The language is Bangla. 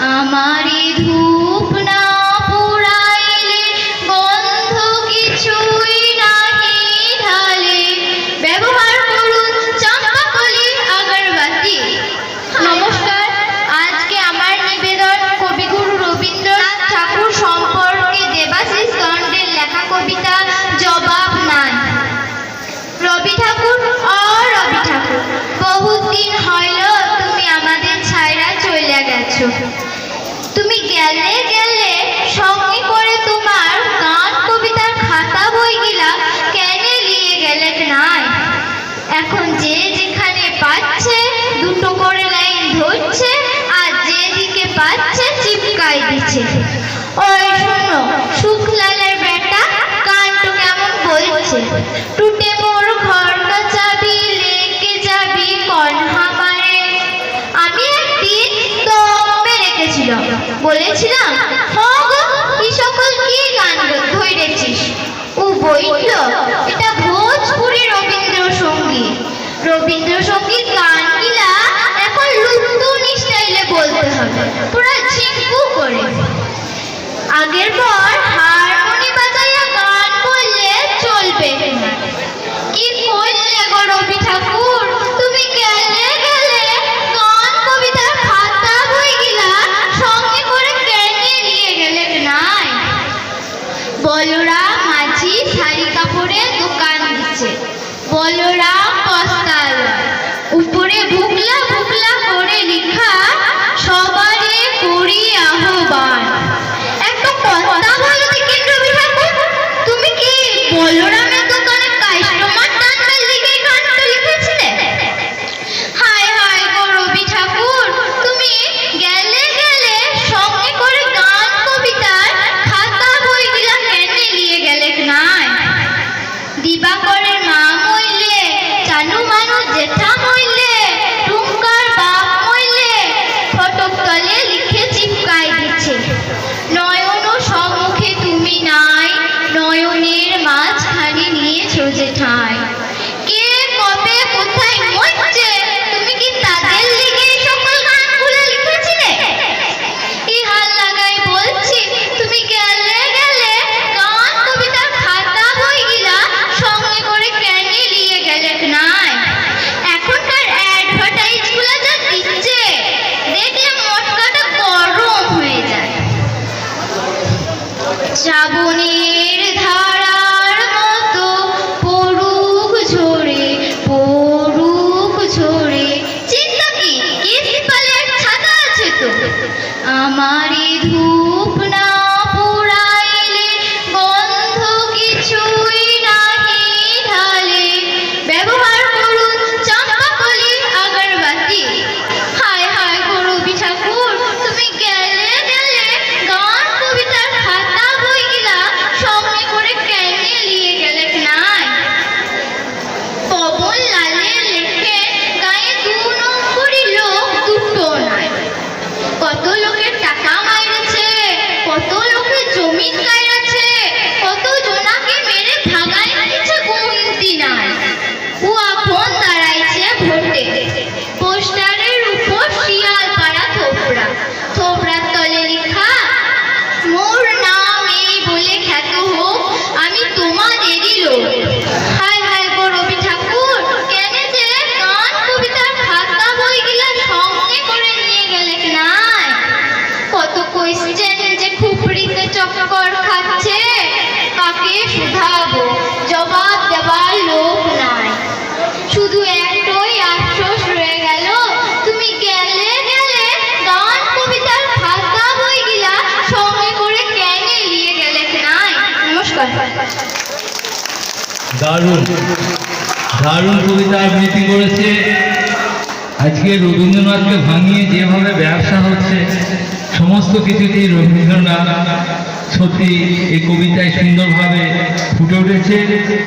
हमारी धूप ना পাই দিচ্ছে। ওই শুনো শুক্লালের বেটা কানটু কেমন বলছে? টুটে মোর ঘর চাবি, লেকে যাবি কনহা মারে আমি একদিন দমে রেখেছিলাম। বলেছিলাম, হগ, কি রবীন্দ্রসঙ্গীত গান বলরাম মাঝি শাড়ি কাপড়ের দোকান দিচ্ছে। বলরাম পস্তালা উপরে ভুকলা ভুকলা করে লেখা, সবারে করি আহ্বান। একটা পস্তা ভালো তুমি কি বলরাম মানুষ জেঠা মইনা যাব গায়ে দুটো কত লোকের টাকা মাইরেছে কত লোকের জমি শুধাবো, জবাব দেবার লোক নাই। শুধু একটাই আফসোস রয়ে গেল, তুমি গেলে গেলে গান কবিতার খাতা বইগুলা সঙ্গে করে কেন নিয়ে গেলে নাই? নমস্কার। দারুণ। দারুণ কবিতা আবৃত্তি করেছে। আজকে রবীন্দ্রনাথকে ভাঙিয়ে যেভাবে ব্যবসা হচ্ছে, সমস্ত কিছুতেই রবীন্দ্রনাথ সত্যি এই কবিতায় সুন্দরভাবে ফুটে উঠেছে।